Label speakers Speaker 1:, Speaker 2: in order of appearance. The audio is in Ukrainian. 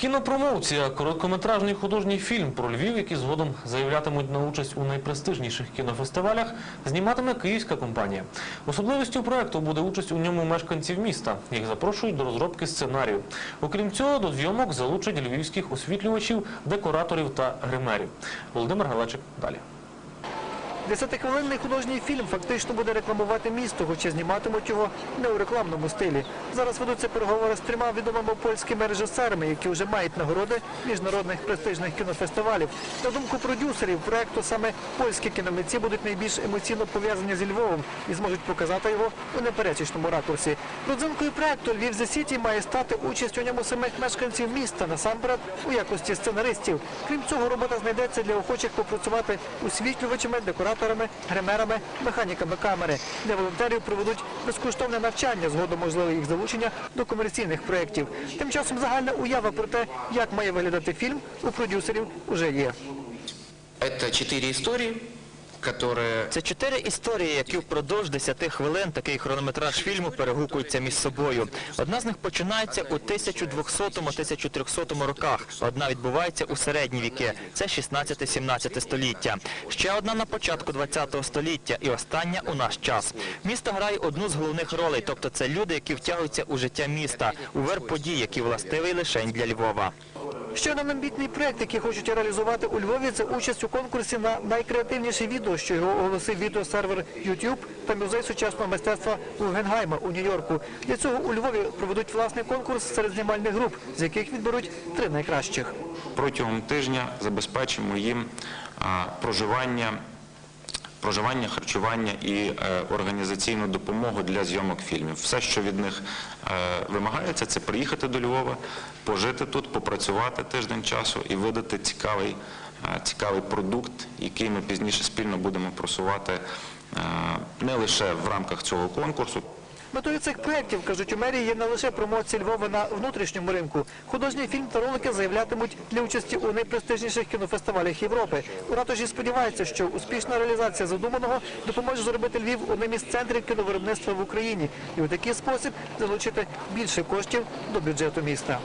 Speaker 1: Кінопромоція короткометражний художній фільм про Львів, який згодом заявлятимуть на участь у найпрестижніших кінофестивалях, зніматиме київська компанія. Особливістю проекту буде участь у ньому мешканців міста. Їх запрошують до розробки сценарію. Окрім цього, до зйомок залучать львівських освітлювачів, декораторів та гримерів. Володимир Галачик далі.
Speaker 2: Десятихвилинний художній фільм фактично буде рекламувати місто, хоча зніматимуть його не у рекламному стилі. Зараз ведуться переговори з трьома відомими польськими режисерами, які вже мають нагороди міжнародних престижних кінофестивалів. На думку продюсерів проекту, саме польські кіномитці будуть найбільш емоційно пов'язані зі Львовом і зможуть показати його у неперечечному ракурсі. Родзинкою проекту Львів The City має стати участь у ньому самих мешканців міста, насамперед у якості сценаристів. Крім цього, робота знайдеться для охочих попрацювати освітлювачами, декораторами, гримерами, механіками камери. Для волонтерів проведуть безкоштовне навчання, згодом можливе їх залучення до комерційних проєктів. Тим часом загальна уява про те, як має виглядати фільм, у продюсерів уже є.
Speaker 3: Это четыре истории, которые
Speaker 4: Це чотири історії, які впродовж 10 хвилин такий хронометраж фільму перегукуються між собою. Одна з них починається у 1200-1300 роках. Одна відбувається у середні віки. Це 16-17 століття. Ще одна на початку 20 століття і остання у наш час. Місто грає одну з головних ролей, тобто це люди, які втягуються у життя міста, у вир подій, які властивий лишень для Львова.
Speaker 2: Ще один амбітний проект, який хочуть реалізувати у Львові, це участь у конкурсі на найкреативніше відео, що його оголосив відеосервер YouTube та музей сучасного мистецтва Лугенгайма у Нью-Йорку. Для цього у Львові проведуть власний конкурс серед знімальних груп, з яких відберуть три найкращих.
Speaker 5: протягом тижня забезпечимо їм проживання, проживання, харчування і е, організаційну допомогу для зйомок фільмів. Все, що від них е, вимагається, це приїхати до Львова, пожити тут, попрацювати тиждень часу і видати цікавий, е, цікавий продукт, який ми пізніше спільно будемо просувати не лише в рамках цього конкурсу,
Speaker 2: Метою цих проєктів, кажуть у мерії, є не лише промоція Львова на внутрішньому ринку. Художній фільм та ролики заявлятимуть для участі у найпрестижніших кінофестивалях Європи. У ратуші сподіваються, що успішна реалізація задуманого допоможе зробити Львів одним із центрів кіновиробництва в Україні і у такий спосіб залучити більше коштів до бюджету міста.